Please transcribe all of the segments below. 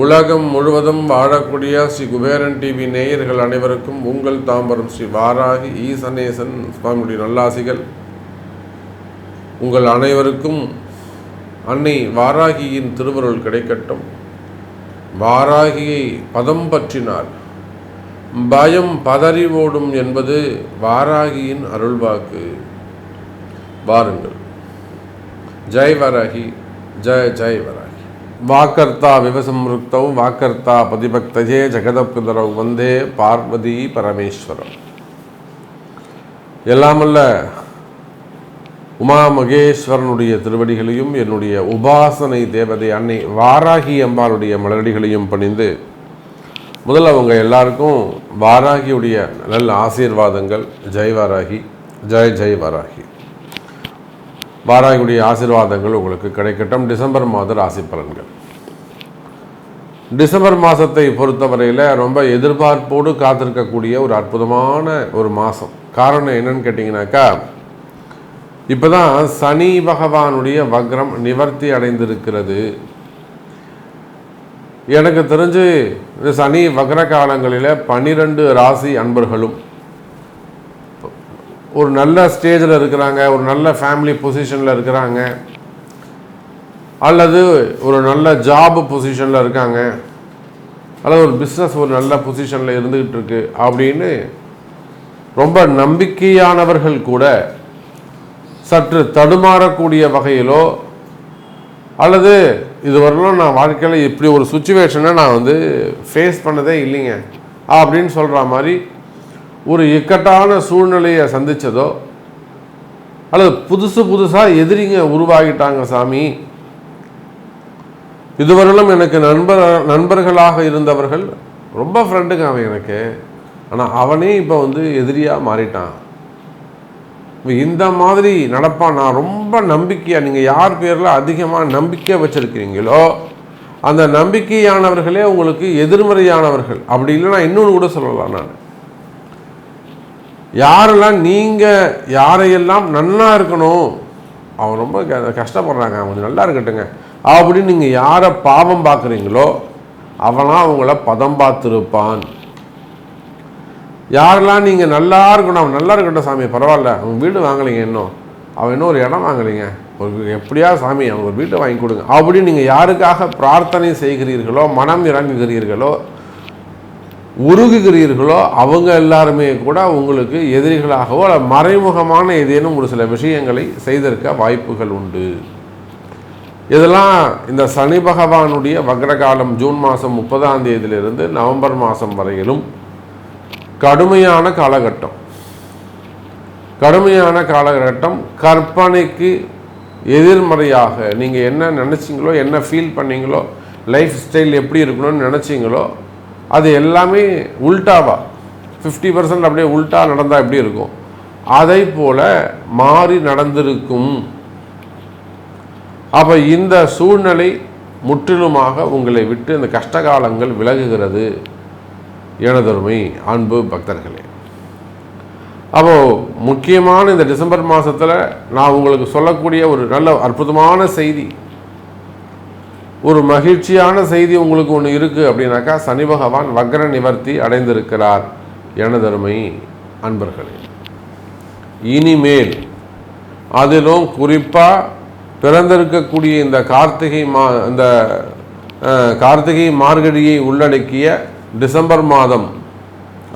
உலகம் முழுவதும் வாழக்கூடிய ஸ்ரீ குபேரன் டிவி நேயர்கள் அனைவருக்கும் உங்கள் தாம்பரம் ஸ்ரீ வாராகி ஈசனேசன் சுவாமியுடைய நல்லாசிகள். உங்கள் அனைவருக்கும் அன்னை வாராகியின் திருவருள் கிடைக்கட்டும். வாராகியை பதம் பற்றினார். பயம் பதறி ஓடும் என்பது வாராகியின் அருள்வாக்கு. வாருங்கள் ஜெய் வராகி ஜெய ஜெய் வராகி. வாக்கர்த்தா விவசம்ருக்தௌ வாக்கர்த்தா பதிபக்தஜே ஜெகதப்புதரவ் வந்தே பார்வதி பரமேஸ்வரம் எல்லாமல்ல உமா மகேஸ்வரனுடைய திருவடிகளையும் என்னுடைய உபாசனை தேவதை அன்னை வாராகி அம்பாளுடைய மலரடிகளையும் பணிந்து முதல்ல அவங்க எல்லாருக்கும் வாராகியுடைய நல்ல ஆசீர்வாதங்கள். ஜெய் வாராகி ஜெய் ஜெய் வாராகி. வாராகியுடைய ஆசீர்வாதங்கள் உங்களுக்கு கிடைக்கட்டும். டிசம்பர் மாத ராசி பலன்கள். டிசம்பர் மாதத்தை பொறுத்தவரையில் ரொம்ப எதிர்பார்ப்போடு காத்திருக்கக்கூடிய ஒரு அற்புதமான ஒரு மாதம் காரணம் என்னன்னு கேட்டிங்கனாக்கா இப்போ தான் சனி பகவானுடைய வக்ரம் நிவர்த்தி அடைந்திருக்கிறது. எனக்கு தெரிஞ்சு இந்த சனி வக்ர காலங்களில் பன்னிரெண்டு ராசி அன்பர்களும் ஒரு நல்ல ஸ்டேஜில் இருக்கிறாங்க ஒரு நல்ல ஃபேமிலி பொசிஷனில் இருக்கிறாங்க அல்லது ஒரு நல்ல ஜாப் பொசிஷனில் இருக்காங்க அல்லது ஒரு பிஸ்னஸ் ஒரு நல்ல பொசிஷனில் இருந்துக்கிட்டு இருக்கு அப்படின்னு ரொம்ப நம்பிக்கையானவர்கள் கூட சற்று தடுமாறக்கூடிய வகையிலோ அல்லது இதுவரையிலும் நான் வாழ்க்கையில் இப்படி ஒரு சுச்சுவேஷனை நான் வந்து ஃபேஸ் பண்ணதே இல்லைங்க அப்படின்னு சொல்கிற மாதிரி ஒரு இக்கட்டான சூழ்நிலையை சந்தித்ததோ அல்லது புதுசு புதுசாக எதிரிங்க உருவாகிட்டாங்க சாமி. இதுவரையிலும் எனக்கு நண்பர் நண்பர்களாக இருந்தவர்கள் ரொம்ப ஃப்ரெண்டுங்க அவன் எனக்கு. ஆனால் அவனே இப்போ வந்து எதிரியாக மாறிட்டான். இந்த மாதிரி நடப்பான் நான் ரொம்ப நம்பிக்கையாக நீங்கள் யார் பேரில் அதிகமாக நம்பிக்கை வச்சுருக்கிறீங்களோ அந்த நம்பிக்கையானவர்களே உங்களுக்கு எதிர்மறையானவர்கள். அப்படி இல்லைன்னா இன்னொன்று கூட சொல்லலாம் நான். யாரெல்லாம் நீங்கள் யாரையெல்லாம் நல்லா இருக்கணும் அவன் ரொம்ப க- கஷ்டப்படுறாங்க கொஞ்சம் நல்லா இருக்கட்டுங்க. அப்படின்னு நீங்கள் யாரை பாவம் பார்க்குறீங்களோ அவனாம் அவங்கள பதம் பார்த்துருப்பான். யாரெல்லாம் நீங்கள் நல்லா இருக்கணும் அவன் நல்லா இருக்கட்டும் சாமி பரவாயில்ல அவன் வீடு வாங்கலைங்க இன்னும். அவன் இன்னும் ஒரு இடம் வாங்கலைங்க. ஒரு எப்படியா சாமி அவன் ஒரு வீட்டை வாங்கி கொடுங்க. அப்படின்னு நீங்கள் யாருக்காக பிரார்த்தனை செய்கிறீர்களோ மனம் இறங்குகிறீர்களோ உருகுகிறீர்களோ அவங்க எல்லாருமே கூட உங்களுக்கு எதிரிகளாகவோ அல்ல மறைமுகமான ஏதேனும் ஒரு சில விஷயங்களை செய்திருக்க வாய்ப்புகள் உண்டு. இதெல்லாம் இந்த சனி பகவானுடைய வக்ரகாலம் ஜூன் மாதம் முப்பதாம் தேதியிலிருந்து நவம்பர் மாதம் வரையிலும் கடுமையான காலகட்டம். கடுமையான காலகட்டம். கற்பனைக்கு எதிர்மறையாக நீங்கள் என்ன நினச்சிங்களோ என்ன ஃபீல் பண்ணீங்களோ லைஃப் ஸ்டைல் எப்படி இருக்கணும்னு நினச்சிங்களோ அது எல்லாமே உல்டாவா. ஃபிஃப்டி பர்சன்ட் அப்படியே உல்டா நடந்தால் எப்படி இருக்கும்? அதை போல மாறி நடந்திருக்கும். அப்போ இந்த சூழ்நிலை முற்றிலுமாக உங்களை விட்டு இந்த கஷ்டகாலங்கள் விலகுகிறது. எனதொருமை அன்பு பக்தர்களே. அப்போ முக்கியமான இந்த டிசம்பர் மாதத்தில் நான் உங்களுக்கு சொல்லக்கூடிய ஒரு நல்ல அற்புதமான செய்தி. ஒரு மகிழ்ச்சியான செய்தி உங்களுக்கு ஒன்று இருக்குது அப்படின்னாக்கா சனி பகவான் வக்ர நிவர்த்தி அடைந்திருக்கிறார். எனதருமை அன்பர்களே இனிமேல் அதிலும் குறிப்பாக பிறந்திருக்கக்கூடிய இந்த கார்த்திகை மா இந்த கார்த்திகை மார்கழியை உள்ளடக்கிய டிசம்பர் மாதம்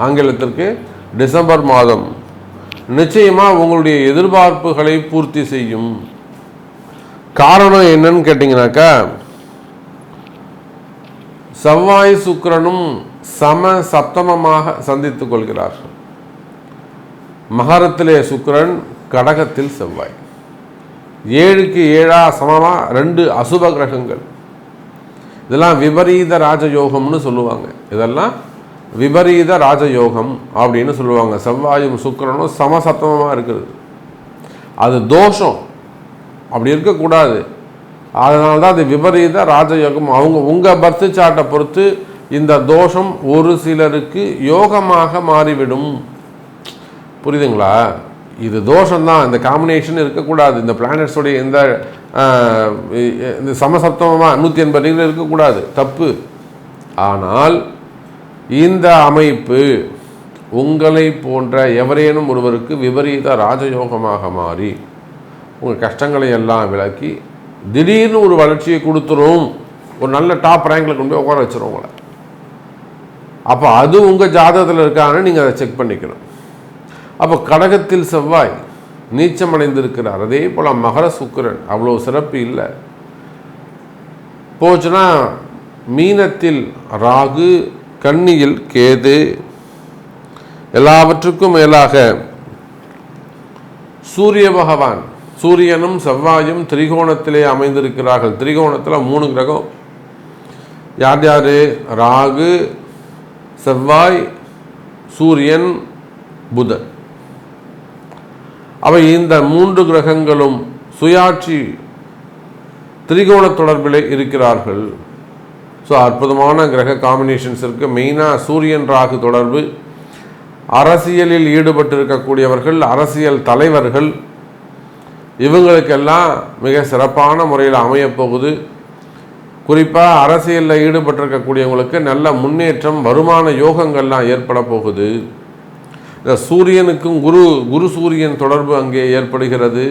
ஆங்கிலத்திற்கு டிசம்பர் மாதம் நிச்சயமாக உங்களுடைய எதிர்பார்ப்புகளை பூர்த்தி செய்யும். காரணம் என்னன்னு கேட்டிங்கனாக்கா செவ்வாய் சுக்கிரனும் சம சப்தமமாக சந்தித்துக் கொள்கிறார்கள் மகரத்திலே சுக்கிரன் கடகத்தில் செவ்வாய். ஏழுக்கு ஏழா சமமாக ரெண்டு அசுப கிரகங்கள். இதெல்லாம் விபரீத ராஜயோகம்னு சொல்லுவாங்க. இதெல்லாம் விபரீத ராஜயோகம் அப்படின்னு சொல்லுவாங்க. செவ்வாயும் சுக்கிரனும் சமசத்தமமாக இருக்குது. அது தோஷம். அப்படி இருக்கக்கூடாது. அதனால தான் அது விபரீத ராஜயோகம். அவங்க உங்கள் பர்த் சார்ட்டை பொறுத்து இந்த தோஷம் ஒரு சிலருக்கு யோகமாக மாறிவிடும். புரியுதுங்களா? இது தோஷம்தான். இந்த காம்பினேஷன் இருக்கக்கூடாது. இந்த பிளானட்ஸோடைய இந்த இந்த சமசப்தமாக நூற்றி எண்பது டிகிரி இருக்கக்கூடாது. தப்பு. ஆனால் இந்த அமைப்பு உங்களை போன்ற எவரேனும் ஒருவருக்கு விபரீத ராஜயோகமாக மாறி உங்கள் கஷ்டங்களை எல்லாம் விளக்கி திடீர்னு ஒரு வளர்ச்சியை கொடுத்துரும். ஒரு நல்ல டாப் ரேங்கில் கொண்டு போய் உட்கார வச்சிரும் உங்களை. அப்போ அது உங்கள் ஜாதகத்தில் இருக்கான்னு நீங்கள் அதை செக் பண்ணிக்கணும். அப்போ கடகத்தில் செவ்வாய் நீச்சமடைந்திருக்கிறார். அதே போல் மகர சுக்கிரன் அவ்வளோ சிறப்பு இல்லை. போச்சுன்னா மீனத்தில் ராகு கன்னியில் கேது எல்லாவற்றுக்கும் மேலாக சூரிய பகவான் சூரியனும் செவ்வாயும் திரிகோணத்திலே அமைந்திருக்கிறார்கள். திரிகோணத்தில் மூணு கிரகம். யார் யார்? ராகு செவ்வாய் சூரியன் புதன். அவை இந்த மூன்று கிரகங்களும் சுயாட்சி திரிகோண தொடர்பில் இருக்கிறார்கள். ஸோ அற்புதமான கிரக காம்பினேஷன்ஸ் இருக்குது மெயினாக சூரியன் ராகு தொடர்பு. அரசியலில் ஈடுபட்டிருக்கக்கூடியவர்கள் அரசியல் தலைவர்கள் இவங்களுக்கெல்லாம் மிக சிறப்பான முறையில் அமையப் போகுது குறிப்பாக அரசியலில் ஈடுபட்டிருக்கக்கூடியவங்களுக்கு நல்ல முன்னேற்றம் வருமான யோகங்கள்லாம் ஏற்பட போகுது. இந்த சூரியனுக்கும் குரு குரு சூரியன் தொடர்பு அங்கே ஏற்படுகிறது.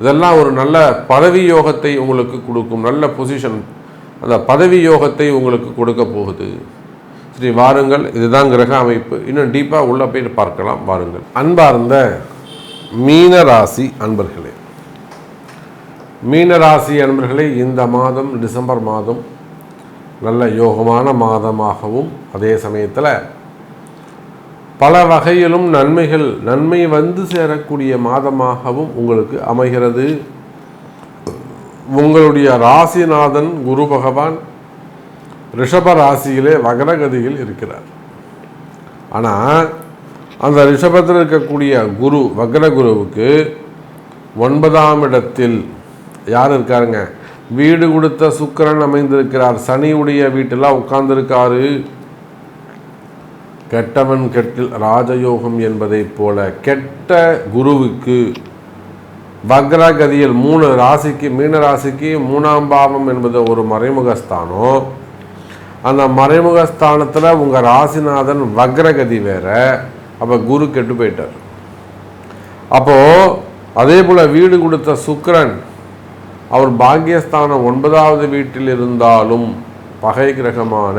இதெல்லாம் ஒரு நல்ல பதவி யோகத்தை உங்களுக்கு கொடுக்கும் நல்ல பொசிஷன் அந்த பதவி யோகத்தை உங்களுக்கு கொடுக்க போகுது. சரி வாருங்கள். இதுதான் கிரக அமைப்பு. இன்னும் டீப்பாக உள்ளே போயிட்டு பார்க்கலாம். வாருங்கள். அன்பார்ந்த மீன ராசி அன்பர்களே. மீனராசி அன்பர்களே இந்த மாதம் டிசம்பர் மாதம் நல்ல யோகமான மாதமாகவும் அதே சமயத்தில் பல வகையிலும் நன்மைகள் நன்மை வந்து சேரக்கூடிய மாதமாகவும் உங்களுக்கு அமைகிறது. உங்களுடைய ராசிநாதன் குரு பகவான் ரிஷப ராசியிலே வகரகதியில் இருக்கிறார். ஆனால் அந்த ரிஷபத்தில் இருக்கக்கூடிய குரு வக்ர குருவுக்கு ஒன்பதாம் இடத்தில் யார் இருக்காருங்க? வீடு கொடுத்த சுக்கிரன் அமைந்திருக்கிறார். சனியுடைய வீட்டெல்லாம் உட்கார்ந்திருக்காரு. கெட்டவன் கெட்டில் ராஜயோகம் என்பதைப் போல கெட்ட குருவுக்கு வக்ரகதியில் மூணு ராசிக்கு மீன ராசிக்கு மூணாம் பாவம் என்பது ஒரு மறைமுகஸ்தானம். அந்த மறைமுகஸ்தானத்தில் உங்கள் ராசிநாதன் வக்ரகதி வேற. அப்போ குரு கெட்டு போயிட்டார். அப்போது அதே போல் வீடு கொடுத்த சுக்கரன் அவர் பாக்கியஸ்தானம் ஒன்பதாவது வீட்டில் இருந்தாலும் பகை கிரகமான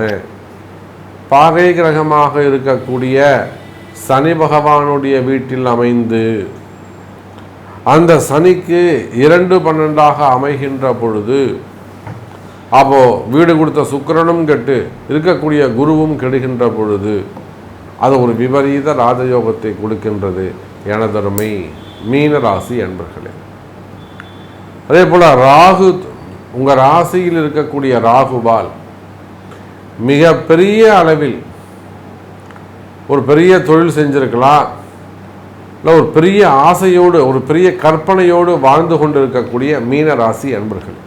பகை கிரகமாக இருக்கக்கூடிய சனி பகவானுடைய வீட்டில் அமைந்து அந்த சனிக்கு இரண்டு பன்னெண்டாக அமைகின்ற பொழுது அப்போ வீடு கொடுத்த சுக்கரனும் கெட்டு இருக்கக்கூடிய குருவும் கெடுகின்ற பொழுது அது ஒரு விபரீத ராஜயோகத்தை கொடுக்கின்றது எனதருமை மீன ராசி அன்பர்களே. அதே போல் ராகு உங்கள் ராசியில் இருக்கக்கூடிய ராகுபால் மிக பெரிய அளவில் ஒரு பெரிய தொழில் செஞ்சிருக்கலாம். இல்லை ஒரு பெரிய ஆசையோடு ஒரு பெரிய கற்பனையோடு வாழ்ந்து கொண்டிருக்கக்கூடிய மீன ராசி அன்பர்கள்.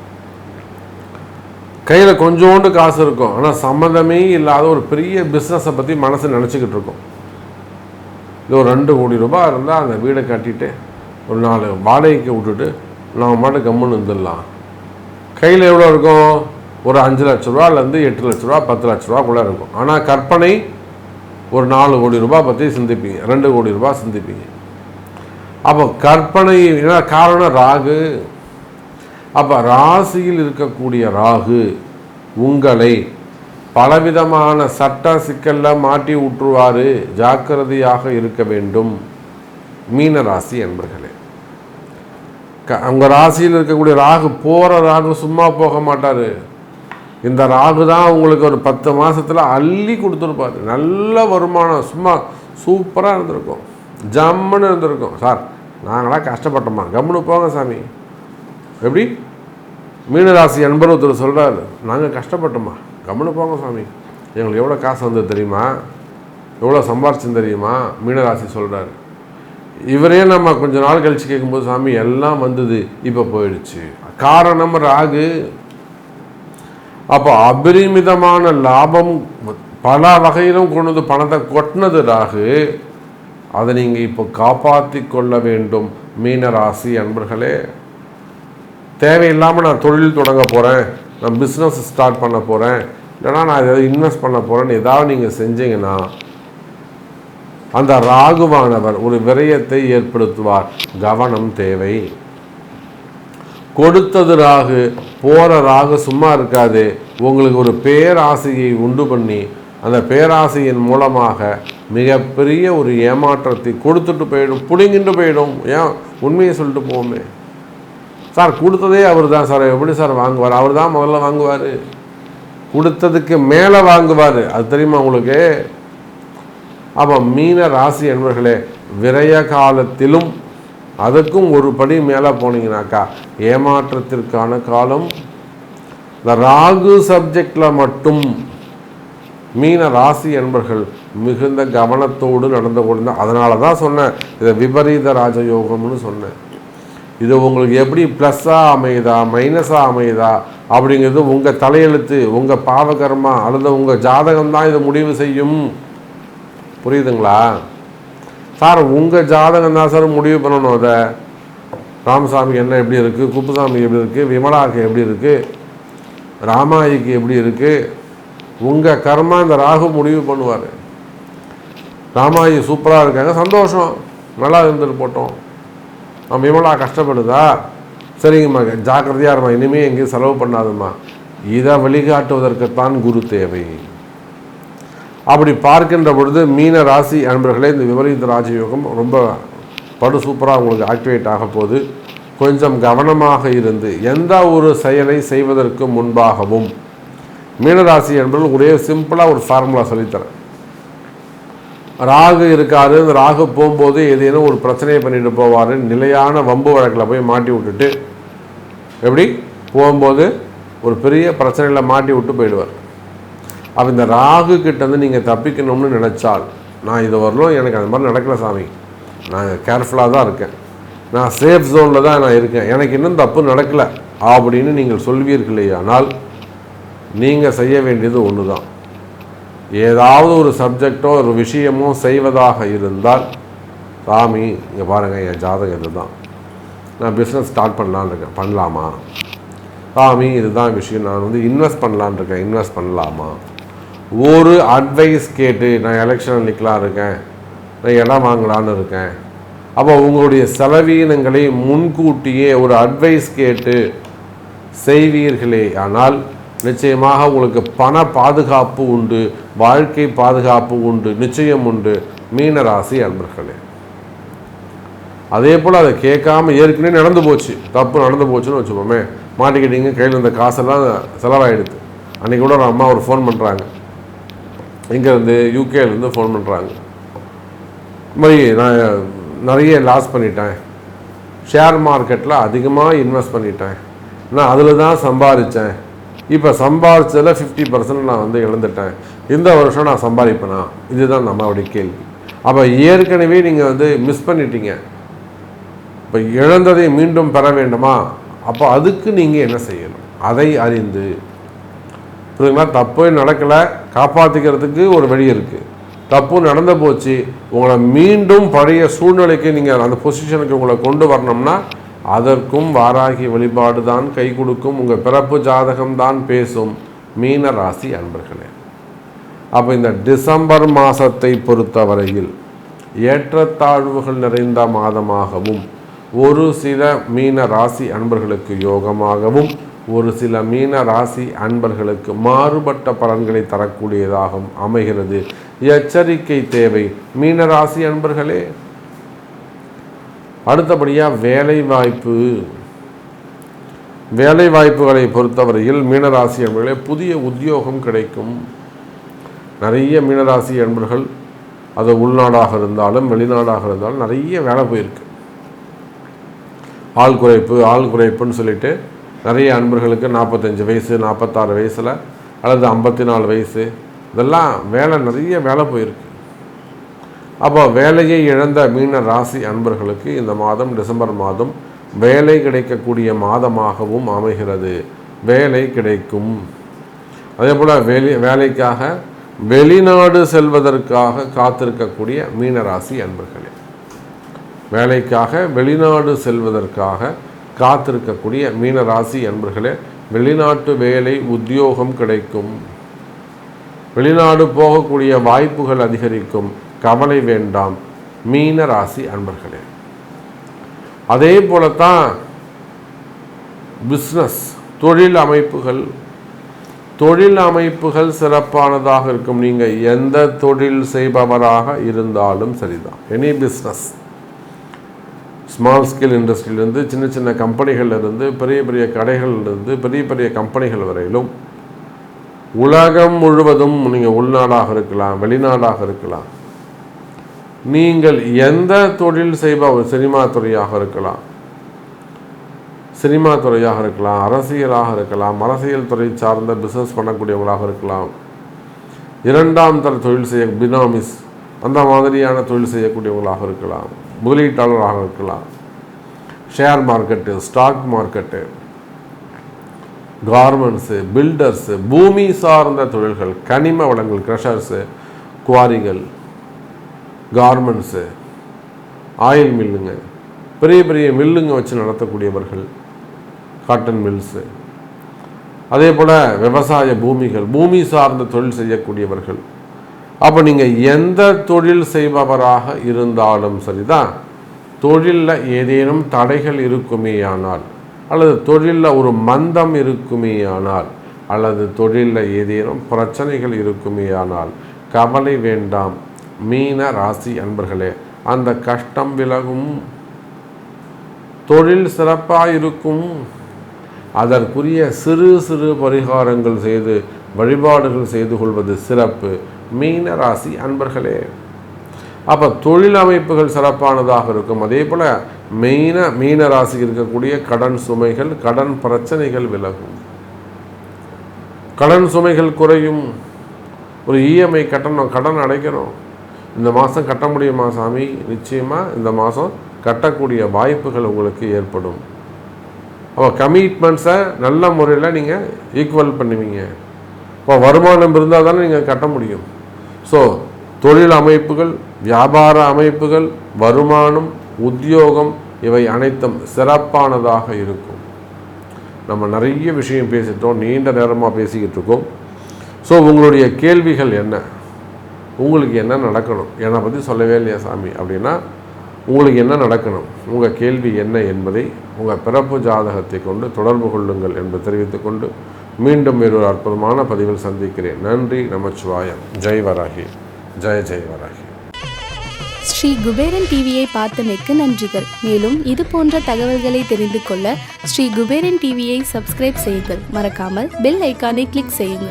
கையில் கொஞ்சோண்டு காசு இருக்கும். ஆனால் சம்மந்தமே இல்லாத ஒரு பெரிய பிஸ்னஸை பற்றி மனசு நினச்சிக்கிட்டு இருக்கும். இது ஒரு ரெண்டு கோடி ரூபாய் இருந்தால் அந்த வீடை கட்டிட்டு ஒரு நாலு வாடகைக்கு விட்டுட்டு நம்ம மட்டும் கம்முன்னு இருந்துடலாம். கையில் எவ்வளோ இருக்கும்? ஒரு அஞ்சு லட்ச ரூபாலேருந்து எட்டு லட்ச ரூபா பத்து லட்ச ரூபாக்குள்ளே இருக்கும். ஆனால் கற்பனை ஒரு நாலு கோடி ரூபாய் பற்றி சிந்திப்பீங்க. ரெண்டு கோடி ரூபாய் சிந்திப்பீங்க. அப்போ கற்பனை ஏன்னா காரணம் ராகு. அப்போ ராசியில் இருக்கக்கூடிய ராகு உங்களை பலவிதமான சட்ட சிக்கலில் மாட்டி விட்டுருவாரு ஜாக்கிரதையாக இருக்க வேண்டும். மீன ராசி என்பர்களே. க உங்கள் ராசியில் இருக்கக்கூடிய ராகு போகிற ராகு சும்மா போக மாட்டார். இந்த ராகு தான் உங்களுக்கு ஒரு பத்து மாதத்தில் அள்ளி கொடுத்துருப்பார். நல்ல வருமானம் சும்மா சூப்பராக இருந்திருக்கும். ஜம்முன்னு இருந்திருக்கும். சார் நாங்களாம் கஷ்டப்பட்டோமா? கம்முன்னு போங்க சாமி. எப்படி? மீனராசி அன்பர் ஒருத்தர் சொல்கிறாரு நாங்கள் கஷ்டப்பட்டோமா கம்முன்னு சாமி. எங்களுக்கு எவ்வளோ காசு வந்தது தெரியுமா? எவ்வளோ சம்பாரிச்சு தெரியுமா? மீனராசி சொல்கிறாரு இவரே நம்ம கொஞ்ச நாள் கழிச்சு கேட்கும்போது சாமி எல்லாம் வந்தது இப்போ போயிடுச்சு. காரணம் ராகு. அப்போ அபரிமிதமான லாபம் பல வகையிலும் கொண்டு வந்து பணத்தை கொட்டினது ராகு. அதை நீங்கள் இப்போ காப்பாற்றி கொள்ள வேண்டும் மீனராசி அன்பர்களே. தேவையில்லாமல் நான் தொழில் தொடங்க போகிறேன் நான் பிஸ்னஸ் ஸ்டார்ட் பண்ண போகிறேன் இல்லைனா நான் ஏதாவது இன்வெஸ்ட் பண்ண போகிறேன்னு ஏதாவது நீங்கள் செஞ்சீங்கன்னா அந்த ராகுவானவர் ஒரு விரயத்தை ஏற்படுத்துவார். கவனம் தேவை. கொடுத்தது ராகு போகிற ராகு சும்மா இருக்காது. உங்களுக்கு ஒரு பேராசையை உண்டு பண்ணி அந்த பேராசையின் மூலமாக மிகப்பெரிய ஒரு ஏமாற்றத்தை கொடுத்துட்டு போயிடும் பிடுங்கிட்டு போயிடும். ஏன்? உண்மையை சொல்லிட்டு போவோமே. சார் கொடுத்ததே அவர் தான் சார். எப்படி சார் வாங்குவார்? அவர் தான் முதல்ல வாங்குவார். கொடுத்ததுக்கு மேலே வாங்குவார். அது தெரியுமா உங்களுக்கு? அப்போ மீன ராசி என்பர்களே விரய காலத்திலும் அதுக்கும் ஒரு படி மேலே போனீங்கனாக்கா ஏமாற்றத்திற்கான காலம் இந்த ராகு சப்ஜெக்டில் மட்டும் மீன ராசி என்பர்கள் மிகுந்த கவனத்தோடு நடந்து கொண்டு அதனால தான் சொன்னேன் இதை விபரீத ராஜயோகம்னு சொன்னேன். இது உங்களுக்கு எப்படி ப்ளஸ்ஸாக அமையுதா மைனஸாக அமையுதா அப்படிங்கிறது உங்கள் தலையெழுத்து உங்கள் பாவகர்மா அல்லது உங்கள் ஜாதகம் தான் இதை முடிவு செய்யும். புரியுதுங்களா? சார் உங்கள் ஜாதகம் தான் சார் முடிவு பண்ணணும் அதை. ராமசாமி என்ன எப்படி இருக்குது குப்புசாமி எப்படி இருக்குது விமலாக்கு எப்படி இருக்குது ராமாயிக்கு எப்படி இருக்குது உங்கள் கர்மா இந்த ராகு முடிவு பண்ணுவார். ராமாயி சூப்பராக இருக்காங்க சந்தோஷம். நல்லா இருந்துட்டு போட்டோம். நம்ம விமலா கஷ்டப்படுதா? சரிங்கம்மா ஜாக்கிரதையாக இருமா இனிமேல் எங்கேயும் செலவு பண்ணாதும்மா. இதை வழிகாட்டுவதற்குத்தான் குரு தேவை. அப்படி பார்க்கின்ற பொழுது மீன ராசி அன்பர்களே இந்த விபரீத ராஜயோகம் ரொம்ப படு சூப்பராக உங்களுக்கு ஆக்டிவேட் ஆக போகுது. கொஞ்சம் கவனமாக இருந்து எந்த ஒரு செயலை செய்வதற்கு முன்பாகவும் மீனராசி என்பது ஒரே சிம்பிளாக ஒரு ஃபார்முலா சொல்லித்தரேன். ராகு இருக்காரு இந்த ராகு போகும்போது ஏதேனும் ஒரு பிரச்சனையை பண்ணிட்டு போவார். நிலையான வம்பு வழக்கில் போய் மாட்டி விட்டுட்டு எப்படி? போகும்போது ஒரு பெரிய பிரச்சனையில் மாட்டி விட்டு போயிடுவார். அப்போ இந்த ராகு கிட்டேருந்து நீங்கள் தப்பிக்கணும்னு நினச்சால் நான் இது வரலும் எனக்கு அந்த மாதிரி நடக்கல சாமி. நான் கேர்ஃபுல்லாக தான் இருக்கேன். நான் சேஃப் ஜோனில் தான் நான் இருக்கேன். எனக்கு இன்னும் தப்பு நடக்கலை அப்படின்னு நீங்கள் சொல்வீர்கள் ஆனால் நீங்கள் செய்ய வேண்டியது ஒன்று தான் ஏதாவது ஒரு சப்ஜெக்டோ ஒரு விஷயமோ செய்வதாக இருந்தால் சாமி இங்கே பாருங்கள் என் ஜாதகம் இது தான் நான் பிஸ்னஸ் ஸ்டார்ட் பண்ணலான்னு இருக்கேன். பண்ணலாமா? சாமி இதுதான் விஷயம். நான் வந்து இன்வெஸ்ட் பண்ணலான்னு இருக்கேன். இன்வெஸ்ட் பண்ணலாமா? ஒரு அட்வைஸ் கேட்டு நான் எலெக்ஷன் நிற்கலாம் இருக்கேன். நான் இடம் வாங்கலான்னு இருக்கேன். அப்போ உங்களுடைய செலவீனங்களை முன்கூட்டியே ஒரு அட்வைஸ் கேட்டு செய்வீர்களே. ஆனால் நிச்சயமாக உங்களுக்கு பண பாதுகாப்பு உண்டு வாழ்க்கை பாதுகாப்பு உண்டு நிச்சயம் உண்டு. மீனராசி அன்பர்களே. அதே போல் அதை கேட்காம ஏற்கனவே நடந்து போச்சு. தப்பு நடந்து போச்சுன்னு வச்சுப்போமே மாட்டிக்கிட்டீங்க கையில் இருந்த காசெல்லாம் செலவாயிடுது. அன்றைக்கி கூட ஒரு அம்மா ஒரு ஃபோன் பண்ணுறாங்க இங்கேருந்து யூகேலேருந்து ஃபோன் பண்ணுறாங்க இது மாதிரி நான் நிறைய லாஸ் பண்ணிட்டேன். ஷேர் மார்க்கெட்டில் அதிகமாக இன்வெஸ்ட் பண்ணிட்டேன். நான் அதில் தான் சம்பாதிச்சேன். இப்போ சம்பாதிச்சதில் ஃபிஃப்டி பர்சன்ட் நான் வந்து இழந்துட்டேன். இந்த வருஷம் நான் சம்பாதிப்பேனா? இதுதான் நம்மளுடைய கேள்வி. அப்போ ஏற்கனவே நீங்கள் வந்து மிஸ் பண்ணிட்டீங்க. இப்போ இழந்ததை மீண்டும் பெற வேண்டுமா? அப்போ அதுக்கு நீங்கள் என்ன செய்யணும்? அதை அறிந்து. புரியுதுங்களா? தப்பு நடக்கலை. காப்பாற்றிக்கிறதுக்கு ஒரு வழி இருக்குது தப்பு நடந்து போச்சு. உங்களை மீண்டும் பழைய சூழ்நிலைக்கு நீங்கள் அந்த பொசிஷனுக்கு உங்களை கொண்டு வரணும்னா அதற்கும் வாராகி வழிபாடு தான் கை கொடுக்கும் உங்கள் பிறப்பு ஜாதகம் தான் பேசும். மீன ராசி அன்பர்களே அப்போ இந்த டிசம்பர் மாதத்தை பொறுத்தவரையில் ஏற்றத்தாழ்வுகள் நிறைந்த மாதமாகவும் ஒரு சில மீன ராசி அன்பர்களுக்கு யோகமாகவும் ஒரு சில மீன ராசி அன்பர்களுக்கு மாறுபட்ட பலன்களை தரக்கூடியதாகவும் அமைகிறது. எச்சரிக்கை தேவை. மீன ராசி அன்பர்களே அடுத்தபடியாக வேலை வாய்ப்பு வேலை வாய்ப்புகளை பொறுத்தவரையில் மீனராசி அன்பர்களே புதிய உத்தியோகம் கிடைக்கும். நிறைய மீனராசி அன்பர்கள் அது உள்நாடாக இருந்தாலும் வெளிநாடாக இருந்தாலும் நிறைய வேலை போயிருக்கு. ஆள் குறைப்பு ஆள் குறைப்புன்னு சொல்லிட்டு நிறைய அன்பர்களுக்கு நாற்பத்தஞ்சு வயசு நாற்பத்தாறு வயசில் அல்லது ஐம்பத்தி நாலு வயசு இதெல்லாம் வேலை நிறைய வேலை போயிருக்கு. அப்போ வேலையை இழந்த மீன ராசி அன்பர்களுக்கு இந்த மாதம் டிசம்பர் மாதம் வேலை கிடைக்கக்கூடிய மாதமாகவும் அமைகிறது. வேலை கிடைக்கும். அதே போல் வேலை வேலைக்காக வெளிநாடு செல்வதற்காக காத்திருக்கக்கூடிய மீனராசி அன்பர்களே வேலைக்காக வெளிநாடு செல்வதற்காக காத்திருக்கக்கூடிய மீனராசி அன்பர்களே வெளிநாட்டு வேலை உத்தியோகம் கிடைக்கும். வெளிநாடு போகக்கூடிய வாய்ப்புகள் அதிகரிக்கும். கவலை வேண்டாம் மீன ராசி அன்பர்களே. அதே போலத்தான் பிஸ்னஸ் தொழில் அமைப்புகள் தொழில் அமைப்புகள் சிறப்பானதாக இருக்கும். நீங்கள் எந்த தொழில் செய்பவராக இருந்தாலும் சரிதான். எனி பிஸ்னஸ் ஸ்மால் ஸ்கேல் இண்டஸ்ட்ரியிலேருந்து சின்ன சின்ன கம்பெனிகள்லேருந்து பெரிய பெரிய கடைகள்லேருந்து பெரிய பெரிய கம்பெனிகள் வரையிலும் உலகம் முழுவதும் நீங்கள் உள்நாடாக இருக்கலாம் வெளிநாடாக இருக்கலாம். நீங்கள் எந்த தொழில் செய்பவர் சினிமா துறையாக இருக்கலாம். சினிமா துறையாக இருக்கலாம் அரசியலாக இருக்கலாம் அரசியல் துறை சார்ந்த பிஸ்னஸ் பண்ணக்கூடியவங்களாக இருக்கலாம். இரண்டாம் தர தொழில் செய்ய பினாமிஸ் அந்த மாதிரியான தொழில் செய்யக்கூடியவங்களாக இருக்கலாம். முதலீட்டாளராக இருக்கலாம். Share market stock market garments builders பூமி சார்ந்த தொழில்கள் கனிம வளங்கள் க்ரஷர்ஸு குவாரிகள் கார்மெண்ட்ஸு ஆயில் மில்லுங்க பெரிய பெரிய மில்லுங்க வச்சு நடத்தக்கூடியவர்கள் காட்டன் மில்ஸு அதே போல் விவசாய பூமிகள் பூமி சார்ந்த தொழில் செய்யக்கூடியவர்கள். அப்போ நீங்கள் எந்த தொழில் செய்பவராக இருந்தாலும் சரிதான். தொழிலில் ஏதேனும் தடைகள் இருக்குமேயானால் அல்லது தொழிலில் ஒரு மந்தம் இருக்குமேயானால் அல்லது தொழிலில் ஏதேனும் பிரச்சனைகள் இருக்குமேயானால் கவலை வேண்டாம். மீன ராசி அன்பர்களே அந்த கஷ்டம் விலகும். தொழில் சிறப்பாக இருக்கும் அதற்குரிய சிறு சிறு பரிகாரங்கள் செய்து வழிபாடுகள் செய்து கொள்வது சிறப்பு. மீன ராசி அன்பர்களே அப்போ தொழில் அமைப்புகள் சிறப்பானதாக இருக்கும். அதே போல் மெயின மீன ராசி இருக்கக்கூடிய கடன் சுமைகள் கடன் பிரச்சனைகள் விலகும். கடன் சுமைகள் குறையும். ஒரு இஎம்ஐ கட்டணும் கடன் அடைக்கணும். இந்த மாதம் கட்ட முடியுமா சாமி? நிச்சயமாக இந்த மாதம் கட்டக்கூடிய வாய்ப்புகள் உங்களுக்கு ஏற்படும். அப்போ கமிட்மெண்ட்ஸை நல்ல முறையில் நீங்கள் ஈக்குவல் பண்ணுவீங்க. இப்போ வருமானம் இருந்தால் தானே நீங்கள் கட்ட முடியும். ஸோ தொழில் அமைப்புகள் வியாபார அமைப்புகள் வருமானம் உத்தியோகம் இவை அனைத்தும் சிறப்பானதாக இருக்கும். நம்ம நிறைய விஷயம் பேசிட்டோம் நீண்ட நேரமாக பேசிக்கிட்டு இருக்கோம். ஸோ உங்களுடைய கேள்விகள் என்ன? உங்களுக்கு என்ன நடக்கணும்? என்னை பற்றி சொல்லவே இல்லையா சாமி? அப்படின்னா உங்களுக்கு என்ன நடக்கணும்? உங்கள் கேள்வி என்ன என்பதை உங்கள் பிறப்பு ஜாதகத்தை கொண்டு தொடர்பு கொள்ளுங்கள் என்று தெரிவித்துக்கொண்டு மீண்டும் வேறொரு அற்புதமான பதிவில் சந்திக்கிறேன். நன்றி நமச்சிவாயம். ஜெய் வராகி. ஜெய ஜெய் வராகி. ஸ்ரீ குபேரன் டிவியை பார்த்தமைக்கு நன்றிகள். மேலும் இது போன்ற தகவல்களை தெரிந்து கொள்ள ஸ்ரீ குபேரன் டிவியை சப்ஸ்கிரைப் செய்யுங்கள். மறக்காமல் பெல் ஐக்கானை கிளிக் செய்யுங்கள்.